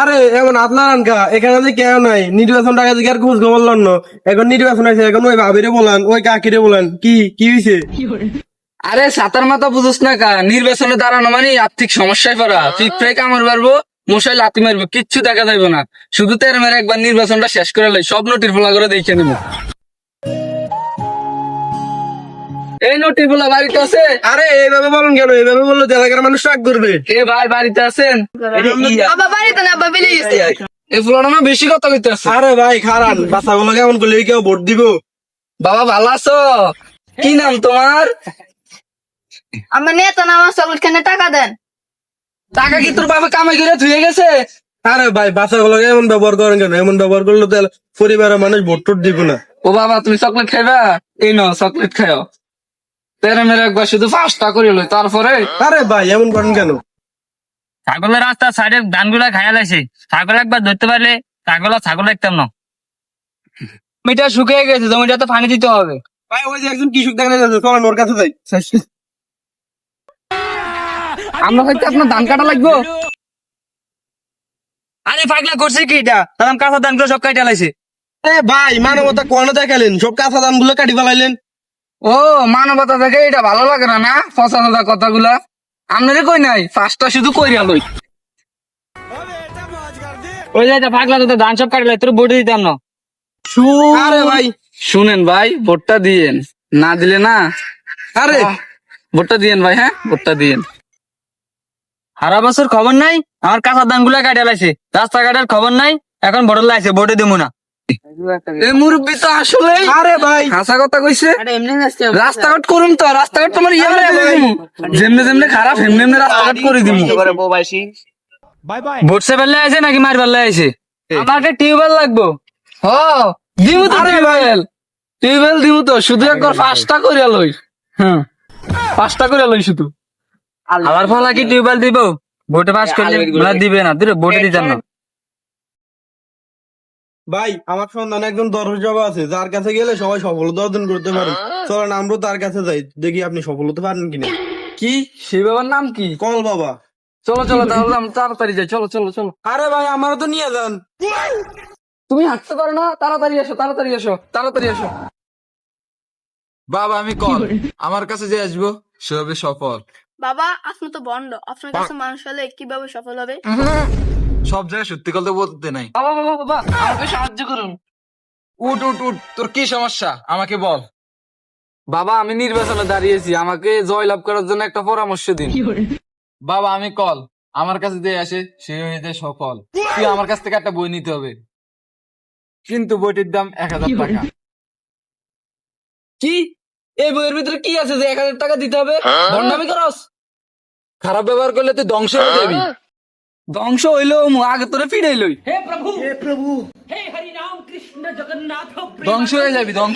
আরে, এমন আপনার আনকা এখানে যে কেউ নাই। নির্বাচন টাকা দিকে আর খোঁজ খবর লন এখন নির্বাচন আছে এখন ওই ভাবিরে বলান, ওই কাকিরে বলান। কি কি হয়েছে আরে, সাতার মাথা বুঝোস না কা নির্বাচনে দাঁড়ানো মানে আর্থিক সমস্যায় পড়া। ঠিক ফ্রাই কামড় মারবো মশাই লাতি মারবো, কিচ্ছু দেখা যাবে না। শুধু তের মেরে একবার নির্বাচনটা শেষ করে লাই, সব নোটির ফোলা করে দেখে নিব। এই নোটির ফোলা বাড়িতে আছে আরে এইভাবে বলেন কেন? এইভাবে বলল এলাকার মানুষ রাগ করবে। এ ভাই বাড়িতে আছেন? বাড়িতে না? আবার বেরিয়ে গেছে। এই বেশি কথা কইতে আছে। আরে ভাই বাচ্চাগুলো কেমন করলে? কেউ ভোট দিব? বাবা ভালো আছো? কি নাম তোমার? আমার নেতা না আমার চকলেট খানে টাকা দেন। টাকা কি তোর বাবা কামাই করে ধুয়ে গেছে? আরে ভাই বাচ্চাগুলো এমন ব্যবহার করেন কেন? এমন ব্যবহার করলে তো পরিবারের মানুষ ভোট টোট দিব না। ও বাবা তুমি চকলেট খাইবা? এই নাও চকলেট খাও তেরে মেরে একবার শুধু পাঁচটা করে লই তারপরে? আরে ভাই এমন করেন কেন? ছাগলের রাস্তা সাইডে ধানগুলা খাইয়া লাইছে। ছাগল একবার ধরতে পারলে ছাগল আর ছাগল দেখতাম না। জমিটা শুকিয়ে গেছে জমিটা তো পানি দিতে হবে। ভাই ওই যে একজন কৃষক দেখা যাচ্ছে চলেন ওর কাছে যাই। আমরা হয়তো আপনার ধান কাটা লাগবো। আরে পাগলা করছে কি এটা? তাহলে কাঁচা ধানগুলো সব কাইটা লাইছে। এ ভাই মানবতা কোয়ানো দেখালেন? সব কাঁচা দামগুলো কাটি ফেলাইলেন। ও মানবতা থেকে এটা ভালো লাগে না না? ফসা ফসা কথাগুলা। আপনারে কই নাই? ফার্স্টটা শুধু কইরা লই। ওই যে পাগলা তো ধান সব কাটি লাই তোর বডি দিতাম না আরে ভাই। শুনেন ভাই ভোটটা দিয়েন। না দিলে না? আরে। ভোটটা দিয়েন ভাই হ্যাঁ? ভোটটা দিয়েন। সারা বছর খবর নাই? আমার কাঁচা ধানগুলা কাটিয়া লাইছে। রাস্তাঘাটের খবর নাই? এখন বড় লাইছে বডি দেবো না। মুরব্বী তো আসলে আরে ভাই। হাসা কথা কইছে। রাস্তাঘাট করুন তো রাস্তাঘাট তোমার ইয়ে করে দিমু যেমনে যেমনে খারাপ হেমনে হেমনে রাস্তাঘাট করে দিমু। ভোটসে বেলা আছে নাকি মার বেলা আছে আমাকে টিউবওয়েল লাগবো। হ দিমু তো টিউবওয়েল। টিউবওয়েল দিমু তো শুধু একবার পাঁচটা করে লই। হ্যাঁ পাঁচটা করে লই শুধু। আবার ফলা কি টিউবওয়েল দিব। ভোটে পাস করলে না দিবে না। তুই ভোটে দিতাম না। ভাই আমার সন্ধানে একজন দর্শক আছে যার কাছে গেলে সবাই সফলতা অর্জন করতে পারে। চলেন আমরা তার কাছে যাই দেখি আপনি সফল হতে পারেন কিনা। কি? সেই বাবার নাম কি? কল বাবা। চলো চলো তাহলে আমরা তাড়াতাড়ি যাই। চলো চলো চলো। আরে ভাই আমারও তো নিয়ে যান। তুমি হাঁটতে পারো না তাড়াতাড়ি এসো তাড়াতাড়ি এসো তাড়াতাড়ি এসো। বাবা আমি কল। আমার কাছে যে আসব সে হবে সফল। বাবা আপনি তো বন্ড। আপনার কাছে মানুষ হলে কীভাবে সফল হবে? সব জায়গায় সত্যি কথা বলতে নাই। বাবা বাবা বাবা আমাকে সাহায্য করুন। উঠ উঠ উঠ তোর কি সমস্যা? আমাকে বল। বাবা আমি নির্বাচনে দাঁড়িয়েছি আমাকে জয়লাভ করার জন্য একটা পরামর্শ দিন। বাবা আমি কল। আমার কাছে যে আসে সে হয়ে যায় সফল। তুই আমার কাছ থেকে একটা বই নিতে হবে। কিন্তু বইটির দাম এক হাজার টাকা। কি? এই বইয়ের ভিতরে কি আছে যে এক হাজার টাকা দিতে হবে? ভণ্ডামি করস। খারাপ ব্যবহার করলে তুই ধ্বংস হয়ে যাবি। ধ্বংস হইল মু আগে তোরে ফিরাই লই। ধ্বংস হয়ে যাবি ধ্বংস।